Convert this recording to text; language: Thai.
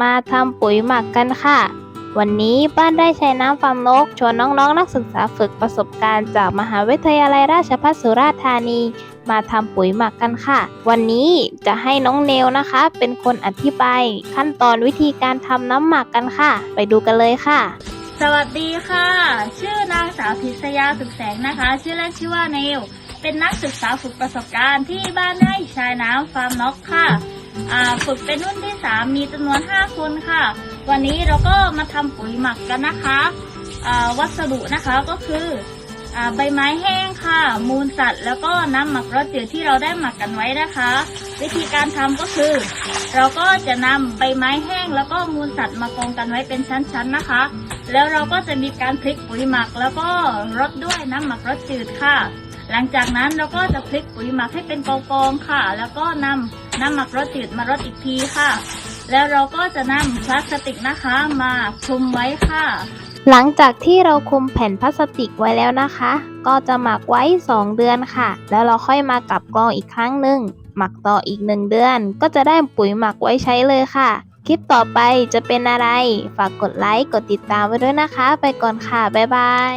มาทำปุ๋ยหมักกันค่ะ วันนี้บ้านได้ใช้น้ำฟาร์มนกชวนน้องๆนักศึกษาฝึกประสบการณ์จากมหาวิทยาลัยราชภัฏสุราษฎร์ธานี มาทำปุ๋ยหมักกันค่ะ วันนี้จะให้น้องเนวนะคะ เป็นคนอธิบายขั้นตอนวิธีการทำน้ำหมักกันค่ะ ไปดูกันเลยค่ะ สวัสดีค่ะ ชื่อนางสาวพิษยาสุขแสงนะคะ ชื่อเล่นชื่อว่าเนวเป็นนักศึกษาฝึกประสบการณ์ที่บ้านไร่ชายน้ำฟาร์มนกค่ะ ฝึกเป็นรุ่นที่ 3 มีจำนวน 5 คนค่ะ วันนี้เราก็มาทำปุ๋ยหมักกันนะคะวัสดุนะคะก็คืออใบไม้แห้งค่ะ มูลสัตว์ แล้วก็น้ำหมักรสจืดที่เราได้หมักกันไว้นะคะ วิธีการทำก็คือ เราก็จะนำใบไม้แห้ง แล้วก็มูลสัตว์มากองกันไว้เป็นชั้นๆนะคะ แล้วเราก็จะมีการพลิกปุ๋ยหมัก แล้วก็รดด้วยน้ำหมักรสจืดค่ะ หลังจากนั้นเราก็จะพลิกปุ๋ยหมักให้เป็นกองๆค่ะ แล้วก็นำ น้ำหมักรสจืดมารดอีกทีค่ะ แล้วเราก็จะนำพลาสติกนะคะมาคลุมไว้ค่ะ หลังจากที่เราคลุมแผ่นพลาสติกไว้แล้วนะคะ ก็จะหมักไว้ 2 เดือนค่ะ แล้วเราค่อยมากลับกรองอีกครั้งหนึ่งหมักต่ออีก 1 เดือน ก็จะได้ปุ๋ยหมักไว้ใช้เลยค่ะ คลิปต่อไปจะเป็นอะไร ฝากกดไลค์ กดติดตามไว้ด้วยนะคะ ไปก่อนค่ะ บ๊ายบาย